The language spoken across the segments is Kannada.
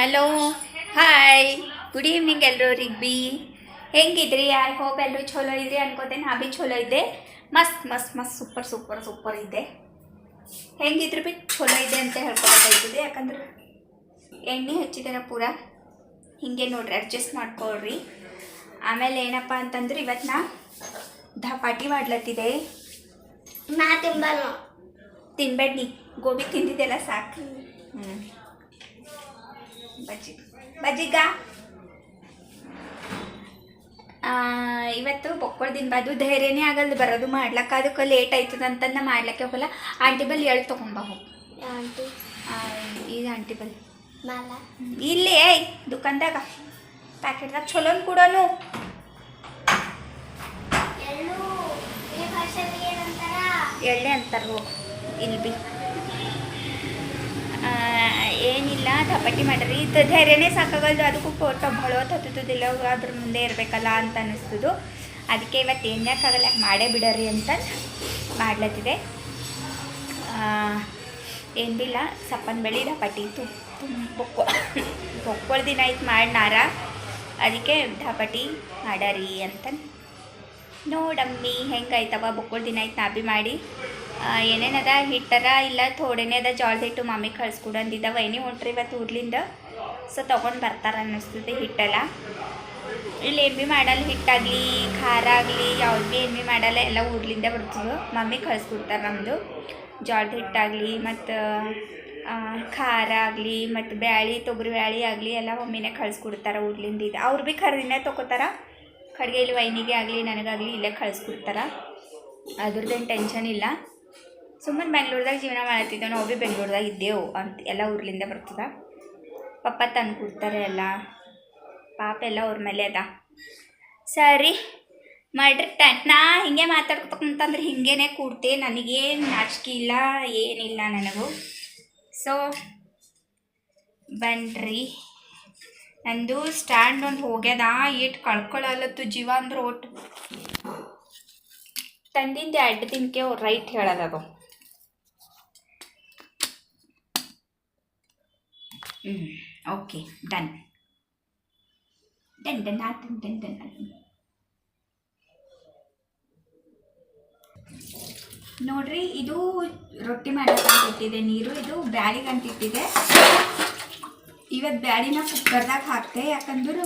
ಹಲೋ ಹಾಯ್ ಗುಡ್ ಈವ್ನಿಂಗ್ ಎಲ್ಲರೂ ಬಿ ಹೆಂಗಿದ್ರಿ? ಐ ಹೋಪ್ ಎಲ್ಲರೂ ಚಲೋ ಇದ್ರಿ ಅನ್ಕೋತೇನೆ. ನಾ ಭೀ ಚಲೋ ಇದ್ದೆ ಮಸ್ತ್ ಮಸ್ತ್ ಮಸ್ತ್ ಸೂಪರ್ ಸೂಪರ್ ಸೂಪರ್ ಇದ್ದೆ ಹೆಂಗಿದ್ರು ಬಿ ಚಲೋ ಇದೆ ಅಂತ ಹೇಳ್ಕೊಬೇಕಾಯ್ತದೆ ಯಾಕಂದ್ರೆ ಎಣ್ಣೆ ಹಚ್ಚಿದ್ದೇನೆ ಪೂರ. ಹಿಂಗೆ ನೋಡ್ರಿ ಅಡ್ಜಸ್ಟ್ ಮಾಡ್ಕೊಳ್ರಿ. ಆಮೇಲೆ ಏನಪ್ಪ ಅಂತಂದ್ರೆ ಇವತ್ತು ನಾ ಧಪಾಟಿ ಮಾಡ್ಲತ್ತಿದೆ. ನಾ ತಿಂಬಲ್ಲ. ತಿನ್ಬೇಡ ನೀ ಗೋಬಿ ತಿಂದಿದ್ದೆಲ್ಲ ಸಾಕು. ಹ್ಞೂ ಬಜ್ಜಿ ಬಜ್ಜಿಗ ಇವತ್ತು ಬೊಕ್ಕಳ ದಿನ ಬಾದು ಧೈರ್ಯನೇ ಆಗಲ್ದು ಬರೋದು ಮಾಡ್ಲಕ್ಕ. ಅದಕ್ಕೆ ಲೇಟ್ ಆಯ್ತದ ಅಂತ ನಾ ಮಾಡ್ಲಕ್ಕೆ ಹೋಗಲ್ಲ. ಆಂಟಿ ಬಲ್ಲಿ ಎಳ್ ತೊಗೊಂಬ ಹೋಗಿ ಆಂಟಿ ಈಗ ಆಂಟಿ ಬಲ್ಲಿ. ಇಲ್ಲಿ ಏಯ್ ದುಕಾನ್ದಾಗ ಪ್ಯಾಕೆಟ್ದಾಗ ಚಲೋನ್ ಕೊಡೋನು. ಎಳ್ಳು ಅಂತಾರ ಹೋಗಿ ಇಲ್ಲಿ ಬಿ. ಏನಿಲ್ಲ, ಧಪಾಟಿ ಮಾಡ್ರಿ. ಇದು ಧೈರ್ಯನೇ ಸಾಕಾಗಲ್ದು. ಅದಕ್ಕೂ ಫೋಟೋ ಬಳೋತ್ ಹತ್ತುದಿಲ್ಲ ಅದ್ರ ಮುಂದೆ ಇರಬೇಕಲ್ಲ ಅಂತ ಅನ್ನಿಸ್ತದು. ಅದಕ್ಕೆ ಇವತ್ತು ಏನ್ಯಾಕಾಗಲ್ಲ ಮಾಡೇ ಬಿಡರಿ ಅಂತ ಮಾಡ್ಲತ್ತಿದೆ. ಏನು ಬಿಲ್ಲ, ಸಪ್ಪನ ಬೆಳಿ ಧಪಾಟಿ. ತು ಬೊಕ್ಕೊ ಬೊಕ್ಕೊಳ ದಿನ ಆಯ್ತು ಮಾಡ್ನಾರ. ಅದಕ್ಕೆ ಧಪಾಟಿ ಮಾಡರಿ ಅಂತ. ನೋಡಮ್ಮಿ ಹೆಂಗಾಯ್ತವ ಬೊಕ್ಕೊಳ್ ದಿನ ಆಯ್ತು ನಾ ಬಿ ಮಾಡಿ. ಏನೇನದ ಹಿಟ್ಟರ ಇಲ್ಲ, ಥೋಡೆನೇ ಅದ? ಜಾಳ್ದ ಹಿಟ್ಟು ಮಮ್ಮಿ ಕಳ್ಸ್ಕೊಡು ಅಂದಿದ್ದ ವೈನಿ ಹೊಂಟ್ರಿ ಇವತ್ತು ಊರ್ಲಿಂದ? ಸೊ ತೊಗೊಂಡು ಬರ್ತಾರ ಅನ್ನಿಸ್ತದೆ ಹಿಟ್ಟೆಲ್ಲ. ಇಲ್ಲಿ ಏನು ಭೀ ಮಾಡಲ್ಲ ಹಿಟ್ಟಾಗಲಿ, ಖಾರ ಆಗಲಿ, ಯಾವ್ದು ಭೀ ಏನು ಭೀ ಮಾಡಲ್ಲ ಎಲ್ಲ ಊರ್ಲಿಂದ ಬರ್ತದೆ. ಮಮ್ಮಿ ಕಳ್ಸ್ಕೊಡ್ತಾರೆ ನಮ್ಮದು ಜಾಳ್ದ ಹಿಟ್ಟಾಗಲಿ ಮತ್ತು ಖಾರ ಆಗಲಿ, ಮತ್ತು ಬ್ಯಾಳಿ, ತೊಗರಿ ಬ್ಯಾಳಿ ಆಗಲಿ ಎಲ್ಲ ಮಮ್ಮಿನೇ ಕಳ್ಸ್ಕೊಡ್ತಾರೆ ಊರ್ಲಿಂದ ಇದು. ಅವ್ರು ಭೀ ಖರೀದಿನೇ ತೊಗೋತಾರ. ಕಡೆಗೆ ಇಲ್ಲಿ ವೈನಿಗೆ ಆಗಲಿ, ನನಗಾಗಲಿ ಇಲ್ಲೇ ಕಳ್ಸ್ಕೊಡ್ತಾರ. ಅದ್ರದ್ದೇನು ಟೆನ್ಷನ್ ಇಲ್ಲ. ಸುಮ್ಮನೆ ಬೆಂಗ್ಳೂರ್ದಾಗ ಜೀವನ ಮಾಡತ್ತಿದ್ದೆವು ನಾವು ಭೀ ಬೆಂಗ್ಳೂರ್ದಾಗ ಇದ್ದೇವು ಅಂತ ಎಲ್ಲ ಊರ್ಲಿಂದ ಬರ್ತದೆ. ಪಪ್ಪ ತಂದು ಕೊಡ್ತಾರೆ ಎಲ್ಲ. ಪಾಪ ಎಲ್ಲ ಅವ್ರ ಮೇಲೆ ಅದ. ಸರಿ, ಮಾಡ್ರಿ ಟ- ನಾ ಹಿಂಗೆ ಮಾತಾಡ್ಕೊತಕ್ಕಂತಂದ್ರೆ ಹಿಂಗೇನೆ ಕೂಡ್ತೆ, ನನಗೇನು ನಾಚಿಕೆ ಇಲ್ಲ, ಏನಿಲ್ಲ ನನಗೂ. ಸೊ ಬನ್ರಿ. ನಂದು ಸ್ಟ್ಯಾಂಡ್ ಒಂದು ಹೋಗ್ಯದ ಏಟ್ ಕಳ್ಕೊಳ್ಳಲತ್ತು ಜೀವ ಅಂದ್ರೆ ಒಟ್ಟು ತಂದಿಂದ ಎರಡು ದಿನಕ್ಕೆ ರೈಟ್ ಹೇಳೋದದು ಓಕೆ ಡನ್ ಡನ್ ಡನ್ ಆತು ಡನ್ ಡನ್ ನೋಡ್ರಿ, ಇದು ರೊಟ್ಟಿ ಮಾಡಿದೆ ನೀರು, ಇದು ಬ್ಯಾಳಿಗಂತ ಇಟ್ಟಿದೆ. ಇವತ್ತು ಬ್ಯಾಳಿನ ಕುಕ್ಕರ್ದಾಗ ಹಾಕ್ತೆ, ಯಾಕಂದ್ರೆ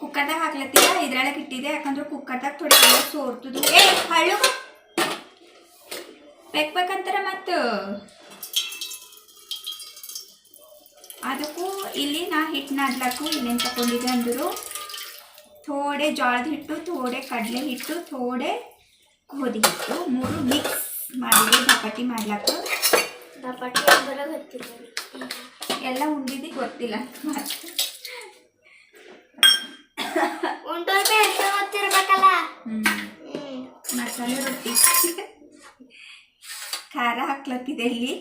ಕುಕ್ಕರ್ದಾಗ ಹಾಕ್ಲತ್ತಿಲ್ಲ, ಇದ್ರೊಳಗೆ ಇಟ್ಟಿದೆ, ಯಾಕಂದ್ರೆ ಕುಕ್ಕರ್ದಾಗ ಥೋಡಿ ಸೋರ್ತದ. ಏ, ಹಳ್ಳು ಬೇಕ್ ಬೇಕಂತಾರ ಮತ್ತು? ಅದಕ್ಕೂ ಇಲ್ಲಿ ನಾ ಹಿಟ್ಟು ನಾದ್ಲಕ್ಕೂ ಇಲ್ಲೇನು ತಗೊಂಡಿದ್ದೆ ಅಂದರು ಥೋಡೆ ಜೋಳದ ಹಿಟ್ಟು ಥೋಡೆ ಕಡಲೆ ಹಿಟ್ಟು ಥೋಡೆ ಗೋಧಿ ಹಿಟ್ಟು ಮೂರು ಮಿಕ್ಸ್ ಮಾಡಿದೆ ಚಪಾತಿ ಮಾಡ್ಲಕ್ಕ. ದಪಟಿ ಗೊತ್ತಿಲ್ಲ ಎಲ್ಲ ಉಂಡಿದ್ದು ಗೊತ್ತಿಲ್ಲ ಮಸಾಲೆ ರೊಟ್ಟಿ. ಖಾರ ಹಾಕ್ಲತ್ತಿದೆ ಇಲ್ಲಿ.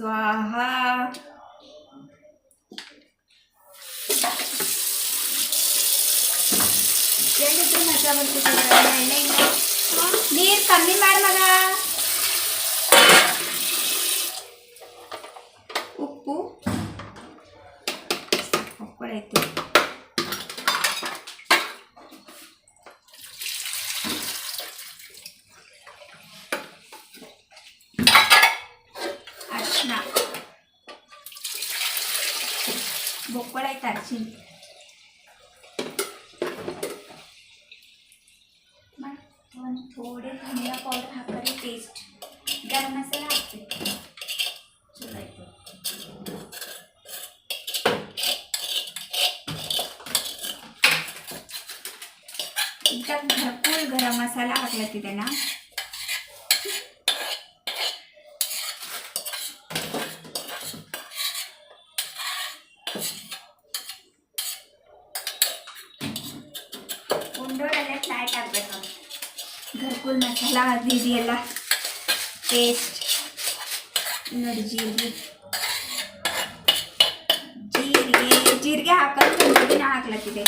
ಸ್ವಾಹ ಎಲ್ಲಿದ್ರು ಮಜಾ ಬರ್ತಿದೆ ಎಣ್ಣೆ ಇಲ್ಲ ನೀರು ಕಮ್ಮಿ ಮಾಡಿ ಮಗ ಉಪ್ಪು ಹಾಕ್ಕೊಳೈತಿ भाजी मग थोडे धनिया पावडर हाकाली पेस्ट गरम मसाला हाकते भरपूर गरम मसाला हाकला की त्यांना ಉಂಡೋರೆಲ್ಲ ಫ್ಲಾಟ್ ಆಗಬೇಕು. ಘರ್ಕುಲ್ ಮಸಾಲ ಅದು ಇದೆಯಲ್ಲ ಟೇಸ್ಟ್ ನೋಡಿ ಜೀರಿಗೆ. ಜೀರಿಗೆ ಜೀರಿಗೆ ಹಾಕೋದು ದಿನ ಹಾಕ್ಲತ್ತಿದೆ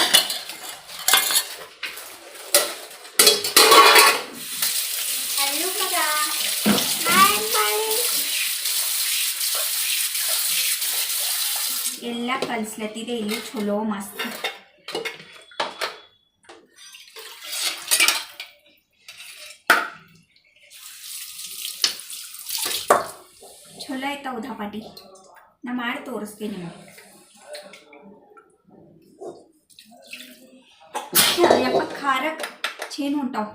ಎಲ್ಲ ಕಲಿಸ್ಲತ್ತಿದೆ ಇಲ್ಲಿ ಚಲೋ ಮಸ್ತ್. ಆಯ್ತಾವ ನಾ ಮಾಡಿ ತೋರಿಸ್ತೀನಿ ನಿಮಗೆ. ಯಪ್ಪ ಖಾರ ಚೇನು ಹೊಂಟಾವ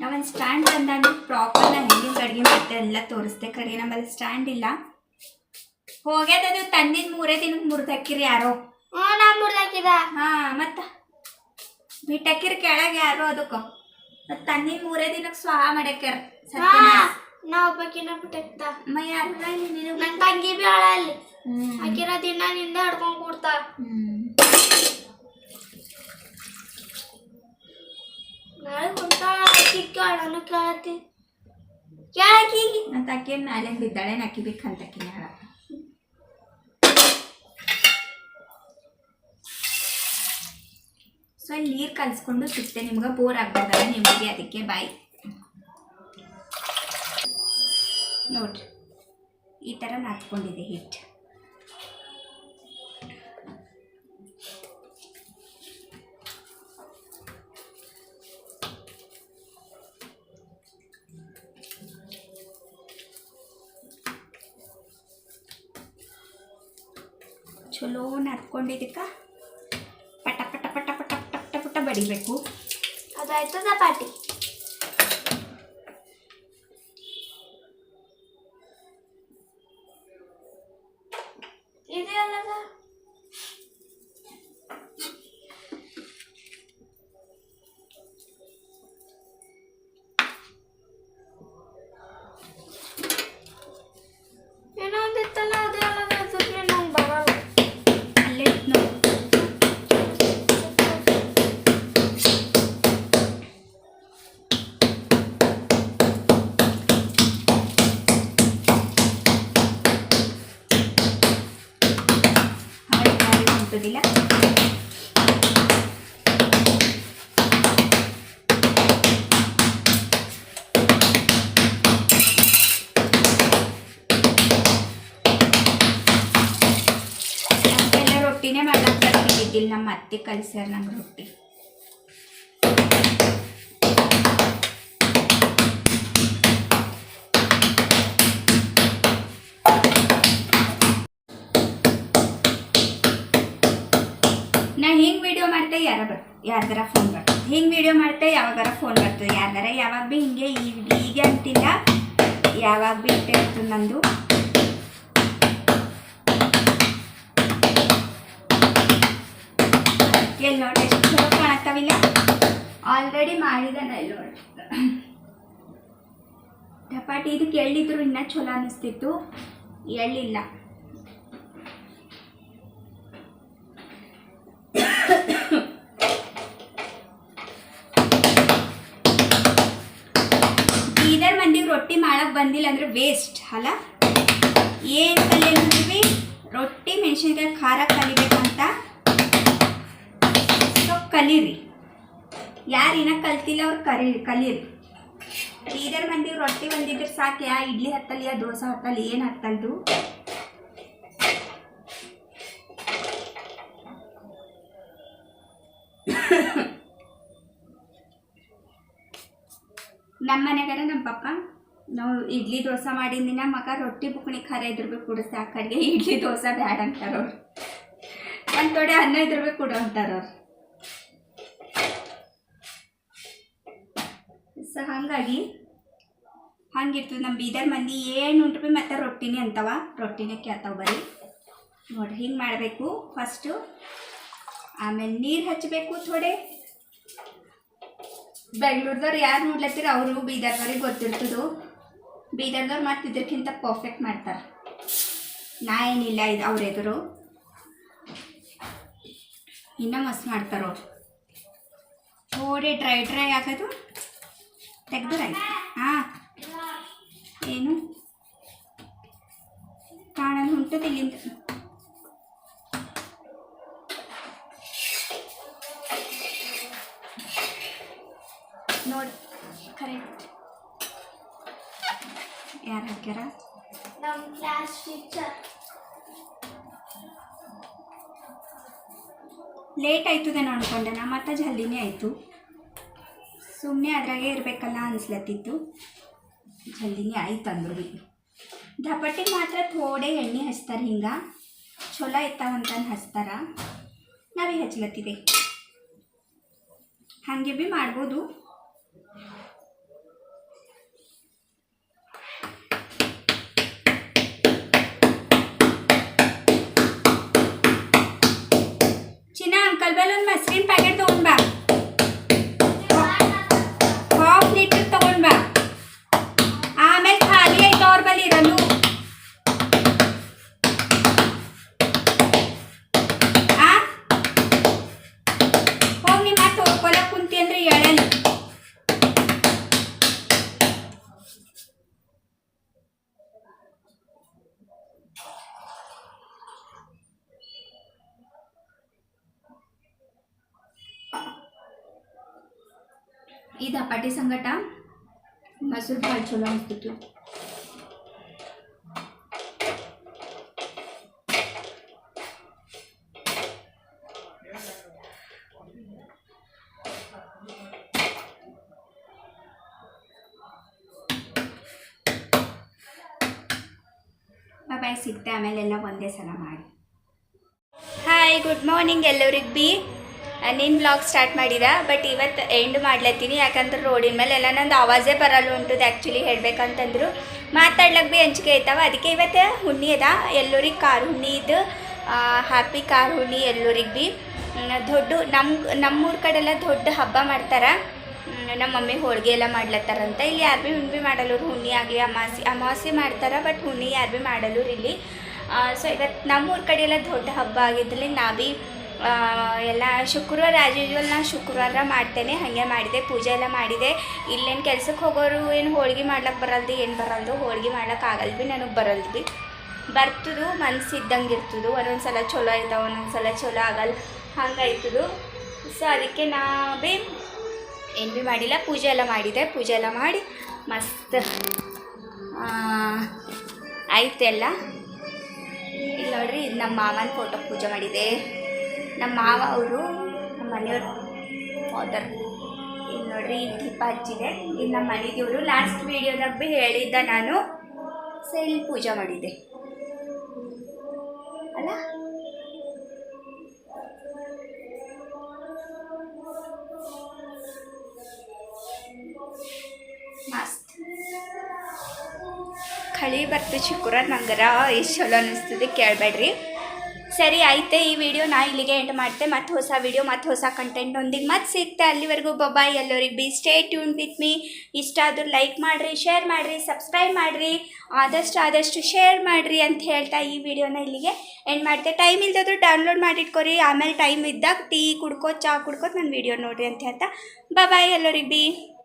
ನಾವೊಂದು ಸ್ಟ್ಯಾಂಡ್ ತಂದಾಗ ಪ್ರಾಪರ್ ನಾ ಹಿಂದಿನ ಅಡುಗೆ ಮತ್ತೆ ಎಲ್ಲ ತೋರಿಸ್ದೆ. ಕರೆ ನಮ್ಮಲ್ಲಿ ಸ್ಟ್ಯಾಂಡ್ ಇಲ್ಲ. ಹೋಗ್ಯದದು ತಂದಿನ ಮೂರೇ ದಿನಕ್ಕೆ ಮುರಿದಾಕಿರಿ ಯಾರೋ. ಹ್ಞೂ ನಾ ಮುರಿದಾಕಿದ. ಹಾ ಮತ್ತ ಬಿಟ್ಟಾಕಿರಿ ಕೆಳಗೆ ಯಾರೋ ಅದಕ್ಕೆ. ಮತ್ತು ತನ್ನಿ ಮೂರೇ ದಿನಕ್ಕೆ ಸ್ವಾಹ ಮಾಡ್ಯಾಕ್ಯಾರ. ನಾ ಒಬ್ಬಕಿನ ಬಿಟ್ಟಕ್ತ ಮ ಯಾರಲ್ಲ ನೀನು ತಂಗಿ ಬಿ ಅಳ ಅಲ್ಲಿ. ಆಕಿರ ದಿನ ನಿಂದ ಹಡ್ಕೊಂಡ್ ಕೂಡ್ತಾ. ನಾಳೆ ಕುಂತಾಳ ಆಕಿ ಕೇಳನು ಕೇಳತಿ ಕೇಳಕೀಗಿ ಅಂತ ಆಕೆ ಮ್ಯಾಲೆ ಬಿದ್ದಾಳೆ ನಾಕಿ ಬೇಕಂತ ಆಕಿನ ಹೇಳ ಇಲ್ಲಿ ನೀರು ಕಲಿಸ್ಕೊಂಡು ಸುತ್ತೆ. ನಿಮ್ಗೆ ಬೋರ್ ಆಗ್ಬೋದಲ್ಲ, ನಿಮಗೆ ಅದಕ್ಕೆ ಬಾಯ್ ನೋಡ್ರಿ, ಈ ಥರ ನಾದ್ಕೊಂಡಿದೆ ಹಿಟ್ಟು ಚಲೋ ನಾದ್ಕೊಂಡಿದ್ದಕ್ಕೆ. ಬಡಿಬೇಕು. ಅದಾಯ್ತದ ಪಾಟಿ ನಮ್ಮ ಅತ್ತೆ ಕಲಿಸ್ಯಾರ ನಂಗೆ ರೊಟ್ಟಿ. ನಾ ಹಿಂಗೆ ವಿಡಿಯೋ ಮಾಡ್ತೆ ಯಾರ ಬರ್, ಯಾರ್ದಾರ ಫೋನ್ ಬರ್ತದೆ ಹಿಂಗೆ ವಿಡಿಯೋ ಮಾಡ್ತೆ ಯಾವಾಗಾರ ಫೋನ್ ಬರ್ತದೆ. ಯಾರ್ದಾರ ಯಾವಾಗ ಭೀ ಹಿಂಗೆ ಈಗ ಈಗ ಅಂತಿಲ್ಲ. ಯಾವಾಗ ಭೀ ಇಟ್ಟೆ ನಂದು. ಎಲ್ಲಿ ನೋಡಿ ಎಷ್ಟು ಚಲೋ ಕಾಣತ್ತಾವಿಲ್ಲ ಆಲ್ರೆಡಿ ಮಾಡಿದಾನ ಇಲ್ಲಿ ನೋಡಿ ಚಪಾಟಿ ಇದಕ್ಕೆ ಎಳ್ಳಿದ್ರು ಇನ್ನೂ ಚಲೋ ಅನ್ನಿಸ್ತಿತ್ತು ಎಳ್ಳಿಲ್ಲ. ಬೀದರ್ ಮಂದಿಗೆ ರೊಟ್ಟಿ ಮಾಡಕ್ ಬಂದಿಲ್ಲ ಅಂದ್ರೆ ವೇಸ್ಟ್ ಅಲ್ಲ? ಏನು ಕಲಿಯಲ್ರಿ ರೊಟ್ಟಿ ಮೆಣಸಿನ್ಕಾಯಿ ಖಾರ ಕಲಿಬೇಕಂತ. ಕಲೀರಿ. ಯಾರು ಇನ್ನ ಕಲ್ತಿಲ್ಲ ಅವ್ರು ಕರಿ ಕಲೀರಿ. ಬೀದರ್ ಬಂದಿ ರೊಟ್ಟಿ ಬಂದಿದ್ರೆ ಸಾಕು, ಯಾ ಇಡ್ಲಿ ಹತ್ತಲಿ, ಯಾ ದೋಸೆ ಹತ್ತಲಿ, ಏನು ಹತ್ತಲ್ದು ನಮ್ಮ ಮನೆಗಾರ ನಮ್ಮ ಪಪ್ಪ, ನಾವು ಇಡ್ಲಿ ದೋಸೆ ಮಾಡಿದ ದಿನ ಮಗ ರೊಟ್ಟಿ ಬುಕ್ಣಿ ಖಾರ ಇದ್ರೂ ಕೂಡ ಆ ಕಡೆಗೆ ಇಡ್ಲಿ ದೋಸೆ ಬ್ಯಾಡ ಅಂತಾರವ್ರು ಒಂದು ತೊಡೆ ಅನ್ನ ಇದ್ರ ಬೇಕು ಕೊಡು ಅಂತಾರ ಅವ್ರು ಸೊ ಹಾಗಾಗಿ ಹಂಗಿರ್ತದೆ ನಮ್ಮ ಬೀದರ್ ಮಂದಿ ಏನು ಉಂಟು ಬಿ ಮತ್ತೆ ರೊಟ್ಟಿನೇ ಅಂತವ. ರೊಟ್ಟಿನೇ ಕೇಳ್ತಾವ ಬರೀ. ನೋಡಿ ಹಿಂಗೆ ಮಾಡಬೇಕು ಫಸ್ಟು ಆಮೇಲೆ ನೀರು ಹಚ್ಚಬೇಕು ಥೋಡೆ. ಬೆಂಗ್ಳೂರ್ದವ್ರು ಯಾರು ನೋಡ್ಲತ್ತಿರ ಅವರು ಬೀದರ್ದವ್ರಿಗೆ ಗೊತ್ತಿರ್ತದೆ. ಬೀದರ್ದವ್ರು ಮತ್ತು ಇದಕ್ಕಿಂತ ಪರ್ಫೆಕ್ಟ್ ಮಾಡ್ತಾರೆ. ನಾ ಏನಿಲ್ಲ, ಇದು ಅವ್ರ ಎದುರು. ಇನ್ನೂ ಮಸ್ತ್ ಮಾಡ್ತಾರೋ ಥೋಡೆ ಡ್ರೈ ಡ್ರೈ ಆಗೋದು. ತೆಗ್ದ್ರಾಯ್ತು. ಹಾಂ ಏನು? ಕಾಣಲು ಉಂಟು ಇಲ್ಲಿಂದ ನೋಡಿ ಕರೆಕ್ಟ್ ಯಾರು ಹಾಕ್ಯಾರ? ನಮ್ಮ ಕ್ಲಾಸ್ ಟೀಚರ್ ಲೇಟ್ ಆಯ್ತದೇನೋ ಅನ್ಕೊಂಡೆ ನಮ್ಮ ಮತ್ತೆ ಜಲ್ದಿನೇ ಆಯಿತು. ಸುಮ್ಮನೆ ಅದ್ರಾಗೆ ಇರಬೇಕಲ್ಲ ಅನಿಸ್ಲತ್ತಿತ್ತು. ಜಲ್ದಿನೇ ಆಯ್ತು ಅಂದ್ರು ರೀ ಮಾತ್ರ ಥೋಡೆ ಎಣ್ಣೆ ಹಚ್ತಾರೆ ಹಿಂಗೆ. ಚಲೋ ಇರ್ತಾವಂತ ಹಚ್ತಾರ. ನಾವೇ ಹಚ್ಲತ್ತಿದೆ. ಹಾಗೆ ಭೀ ಮಾಡ್ಬೋದು. ಚಿನ್ನ ಅಂಕಲ್ ಬೆಲ್ ಒಂದು ಮಸ್ರಿನ ಪ್ಯಾಕೆಟ್ ತೊಗೊಂಡ್ ಈ ದಪಾಟಿ ಸಂಗಟ ಮೊಸರು ಭಾಳ ಚಲೋ ಅನಿಸ್ತಿತ್ತು. ಬಾಯ್ ಸಿಗ್ತೆ ಆಮೇಲೆಲ್ಲ ಒಂದೇ ಸಲ ಮಾಡಿ. ಹಾಯ್ ಗುಡ್ ಮಾರ್ನಿಂಗ್ ಎಲ್ಲರಿಗೆ ಬಿ. ನೀನು ಬ್ಲಾಗ್ ಸ್ಟಾರ್ಟ್ ಮಾಡಿದ ಬಟ್ ಇವತ್ತು ಎಂಡ್ ಮಾಡ್ಲತ್ತೀನಿ. ಯಾಕಂದ್ರೆ ರೋಡಿನ ಮೇಲೆ ಎಲ್ಲ ನಂದು ಆವಾಜೇ ಬರಲ್ಲ ಉಂಟದ ಆ್ಯಕ್ಚುಲಿ ಹೇಳ್ಬೇಕಂತಂದ್ರು. ಮಾತಾಡ್ಲಕ್ಕೆ ಭೀ ಹಂಚಿಕೆ ಆಯ್ತವ ಅದಕ್ಕೆ ಇವತ್ತು ಹುಣ್ಣಿ ಅದ. ಎಲ್ಲರಿಗೆ ಕಾರ್ ಹುಣ್ಣಿ ಇದು ಹ್ಯಾಪಿ ಕಾರ್ ಹುಣ್ಣಿ ಎಲ್ಲರಿಗೆ ಭೀ. ದೊಡ್ಡ ನಮ್ಮ ನಮ್ಮೂರ ಕಡೆಲ್ಲ ದೊಡ್ಡ ಹಬ್ಬ ಮಾಡ್ತಾರೆ. ನಮ್ಮ ಮಮ್ಮಿ ಹೋಳಿಗೆ ಎಲ್ಲ ಮಾಡ್ಲತ್ತಾರಂತ. ಇಲ್ಲಿ ಯಾರು ಭೀ ಹುಣ್ಣಿ ಮಾಡಲ್ಲರು ಹುಣ್ಣಿ ಆಗಲಿ, ಅಮಾಸಿ ಅಮಾವಾಸ್ಯೆ ಮಾಡ್ತಾರೆ ಬಟ್ ಹುಣ್ಣಿ ಯಾರು ಭೀ ಮಾಡಲ್ಲರು ಇಲ್ಲಿ. ಸೊ ಇವತ್ತು ನಮ್ಮೂರ ಕಡೆ ಎಲ್ಲ ದೊಡ್ಡ ಹಬ್ಬ ಆಗಿದ್ದಲ್ಲಿ ನಾ ಭೀ ಎಲ್ಲ ಶುಕ್ರವಾರ ಆ್ಯಸ್ ಯೂಶ್ವಲ್ ನಾನು ಶುಕ್ರವಾರ ಮಾಡ್ತೇನೆ, ಹಾಗೆ ಮಾಡಿದೆ, ಪೂಜೆ ಎಲ್ಲ ಮಾಡಿದೆ. ಇಲ್ಲೇನು ಕೆಲ್ಸಕ್ಕೆ ಹೋಗೋರು ಏನು ಹೋಳ್ಗೆ ಮಾಡ್ಲಕ್ಕೆ ಬರಲ್ದು, ಏನು ಬರಲ್ದು, ಹೋಳ್ಗೆ ಮಾಡ್ಲಕ್ಕೆ ಆಗಲ್ಲ ಭೀ ನನಗೆ ಬರಲ್ದು ಭೀ ಬರ್ತದ ಮನ್ಸು ಇದ್ದಂಗೆ ಇರ್ತದೆ ಒಂದೊಂದು ಸಲ ಚಲೋ ಆಯ್ತಾವ ಒಂದೊಂದು ಸಲ ಚಲೋ ಆಗಲ್ಲ ಹಂಗಾಯ್ತದು ಸೊ ಅದಕ್ಕೆ ನಾ ಭೀ ಏನು ಭೀ ಮಾಡಿಲ್ಲ, ಪೂಜೆ ಎಲ್ಲ ಮಾಡಿದೆ, ಪೂಜೆ ಎಲ್ಲ ಮಾಡಿ ಮಸ್ತ್ ಆಯ್ತೆಲ್ಲ. ಇಲ್ಲಿ ನೋಡ್ರಿ ಇದು ನಮ್ಮ ಮಾಮನ ಫೋಟೋ ಪೂಜೆ ಮಾಡಿದೆ. ನಮ್ಮ ಮಾವ ಅವರು ನಮ್ಮ ಮನೆಯವ್ರ ಫಾದರ್ ಇಲ್ಲಿ ನೋಡ್ರಿ ದೀಪ ಹಚ್ಚಿದೆ ಇಲ್ಲಿ ನಮ್ಮ ಮನೆ ಲಾಸ್ಟ್ ವೀಡಿಯೋದಾಗ ಭೀ ಹೇಳಿದ್ದ ನಾನು. ಸೊ ಇಲ್ಲಿ ಪೂಜೆ ಮಾಡಿದ್ದೆ. ಅಲ್ಲ? ಮಸ್ತ್. ಕಳಿ ಬರ್ತು ಚಿಕ್ಕುರ ನಂಗರ, ಎಷ್ಟು ಚಲೋ ಅನ್ನಿಸ್ತದೆ ಕೇಳಬೇಡ್ರಿ. ಸರಿ, ಆಯ್ತೆ. ಈ ವಿಡಿಯೋ ನಾ ಇಲ್ಲಿಗೆ ಎಂಡ್ ಮಾಡ್ತೆ. ಮತ್ತೆ ಹೊಸ ವಿಡಿಯೋ ಮತ್ತೆ ಹೊಸ ಕಂಟೆಂಟ್ ಒಂದಿಗೆ ಮತ್ತೆ ಸಿಗ್ತೆ. ಅಲ್ಲಿವರೆಗೂ ಬಬಾಯ್ ಎಲ್ಲರಿಗೆ. ಬಿ ಸ್ಟೇ ಟ್ಯೂನ್ ವಿತ್ ಮೀ ಇಷ್ಟ ಆದ್ರೂ ಲೈಕ್ ಮಾಡಿರಿ ಶೇರ್ ಮಾಡಿರಿ ಸಬ್ಸ್ಕ್ರೈಬ್ ಮಾಡಿರಿ. ಆದಷ್ಟು ಆದಷ್ಟು ಶೇರ್ ಮಾಡಿರಿ ಅಂತ ಹೇಳ್ತಾ ಈ ವಿಡಿಯೋನ ಇಲ್ಲಿಗೆ ಎಂಡ್ ಮಾಡ್ತೆ. ಟೈಮ್ ಇಲ್ದಾದ್ರೂ ಡೌನ್ಲೋಡ್ ಮಾಡಿಟ್ಕೊರಿ. ಆಮೇಲೆ ಟೈಮ್ ಇದ್ದಾಗ ಟೀ ಕುಡ್ಕೋ ಚಾ ಕುಡ್ಕೋತ ನನ್ನ ವಿಡಿಯೋ ನೋಡಿರಿ ಅಂತ ಹೇಳ್ತಾ. ಬಬಾಯ್ ಎಲ್ಲರಿಗೆ. ಬಿ